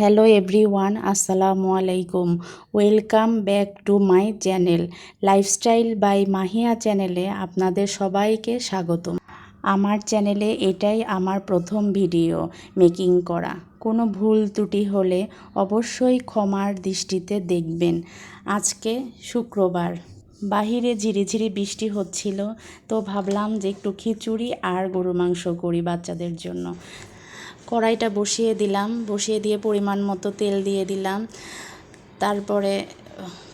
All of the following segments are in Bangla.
হ্যালো এভরিওয়ান আসসালামু আলাইকুম welcome back to my channel lifestyle by Mahiya চ্যানেলে আপনাদের সবাইকে স্বাগতম। আমার চ্যানেলে এটাই আমার প্রথম ভিডিও মেকিং করা। কোনো ভুল ত্রুটি হলে অবশ্যই ক্ষমার দৃষ্টিতে দেখবেন। আজকে শুক্রবার। বাহিরে ঝিরিঝিরি বৃষ্টি হচ্ছিল, তো ভাবলাম যে একটু খিচুড়ি আর গরু মাংস করি বাচ্চাদের জন্য। কড়াইটা বসিয়ে দিলাম। বসিয়ে দিয়ে পরিমাণ মতো তেল দিয়ে দিলাম। তারপরে,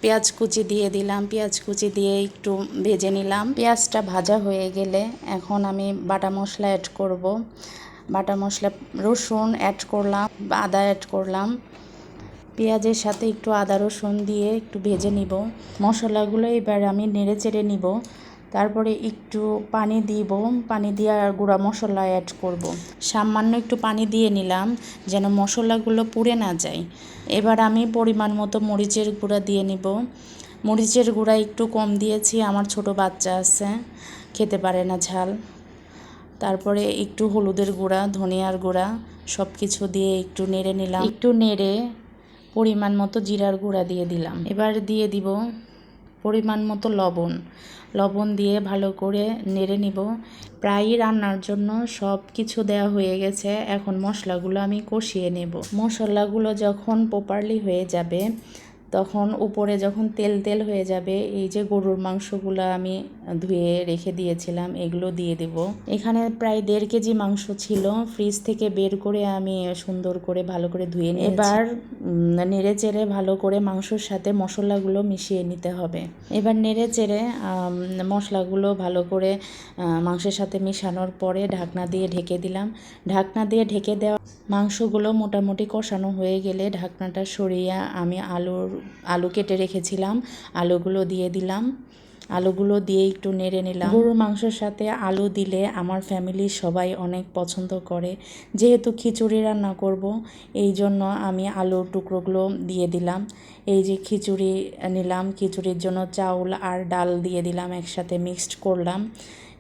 পেঁয়াজ কুচি দিয়ে দিলাম। পেঁয়াজ কুচি দিয়ে একটু ভেজে নিলাম। পেঁয়াজটা ভাজা হয়ে গেলে এখন আমি বাটা মশলা অ্যাড করব। বাটা মশলা রসুন অ্যাড করলাম, আদা অ্যাড করলাম। পেঁয়াজের সাথে একটু আদা রসুন দিয়ে একটু ভেজে নিব। মশলাগুলো এবার আমি নেড়ে চেড়ে নিব। তারপরে একটু পানি দিব, পানি দিয়ে আর গুঁড়া মশলা অ্যাড করব। সামান্য একটু পানি দিয়ে নিলাম যেন মশলাগুলো পুড়ে না যায়। এবার আমি পরিমাণ মতো মরিচের গুঁড়া দিয়ে নিব। মরিচের গুঁড়া একটু কম দিয়েছি, আমার ছোট বাচ্চা আছে, খেতে পারে না ঝাল। তারপরে একটু হলুদের গুঁড়া, ধনিয়ার গুঁড়া সব কিছু দিয়ে একটু নেড়ে নিলাম। একটু নেড়ে পরিমাণ মতো জিরার গুঁড়া দিয়ে দিলাম। এবার দিয়ে দিব পরিমাণ মতো লবণ। লবণ দিয়ে ভালো করে নেড়ে নিব। প্রায়ই রান্নার জন্য সব কিছু দেওয়া হয়ে গেছে। এখন মশলাগুলো আমি কষিয়ে নেব। মশলাগুলো যখন প্রপারলি হয়ে যাবে তখন উপরে যখন তেল তেল হয়ে যাবে, এই যে গরুর মাংসগুলো আমি ধুয়ে রেখে দিয়েছিলাম, এগুলো দিয়ে দেব। এখানে প্রায় দেড় কেজি মাংস ছিল, ফ্রিজ থেকে বের করে আমি সুন্দর করে ভালো করে ধুয়ে নিই এবার নেড়ে চেড়ে ভালো করে মাংসর সাথে মশলাগুলো মিশিয়ে নিতে হবে। এবার নেড়ে চেড়ে মশলাগুলো ভালো করে মাংসের সাথে মিশানোর পরে ঢাকনা দিয়ে ঢেকে দিলাম। ঢাকনা দিয়ে ঢেকে দেওয়া মাংসগুলো মোটামুটি কষানো হয়ে গেলে ঢাকনাটা সরিয়ে আমি আলুর আলু কেটে রেখেছিলাম, আলুগুলো দিয়ে দিলাম। আলুগুলো দিয়ে একটু নেড়ে নিলাম। গরুর মাংসের সাথে আলু দিলে আমার ফ্যামিলির সবাই অনেক পছন্দ করে। যেহেতু খিচুড়ি রান্না করব, এই জন্য আমি আলুর টুকরোগুলো দিয়ে দিলাম। এই যে খিচুড়ি নিলাম, খিচুড়ির জন্য চাউল আর ডাল দিয়ে দিলাম, একসাথে মিক্সড করলাম।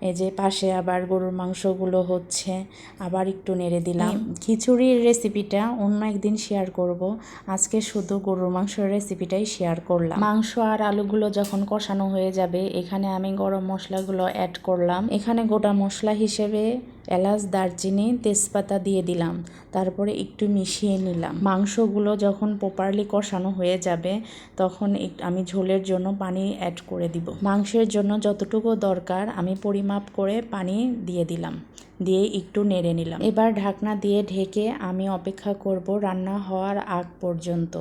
এই যে পাশে আবার গরুর মাংসগুলো হচ্ছে আবার একটু নেড়ে দিলাম। খিচুড়ির রেসিপিটা অন্য একদিন শেয়ার করব। আজকে শুধু গরুর মাংসের রেসিপিটাই শেয়ার করলাম। মাংস আর আলুগুলো যখন কষানো হয়ে যাবে এখানে আমি গরম মশলাগুলো অ্যাড করলাম। এখানে গোটা মশলা হিসেবে এলাচ, দারচিনি, তেজপাতা দিয়ে দিলাম। তারপরে একটু মিশিয়ে নিলাম। মাংসগুলো যখন প্রপারলি কষানো হয়ে যাবে, তখন আমি ঝোলের জন্য পানি অ্যাড করে দিব। মাংসের জন্য যতটুকু দরকার, আমি পরিমাপ করে পানি দিয়ে দিলাম। দিয়ে একটু নেড়ে নিলাম। এবার ঢাকনা দিয়ে ঢেকে আমি অপেক্ষা করব রান্না হওয়ার আগ পর্যন্ত।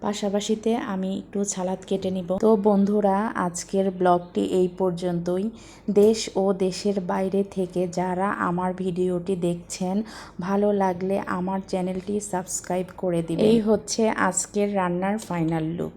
পাশাপাশিতে আমি একটু ছালাদ কেটে নিব। তো বন্ধুরা, আজকের ব্লগটি এই পর্যন্তই। দেশ ও দেশের বাইরে থেকে যারা আমার ভিডিওটি দেখছেন, ভালো লাগলে আমার চ্যানেলটি সাবস্ক্রাইব করে দিবেন। এই হচ্ছে আজকের রান্নার ফাইনাল লুক।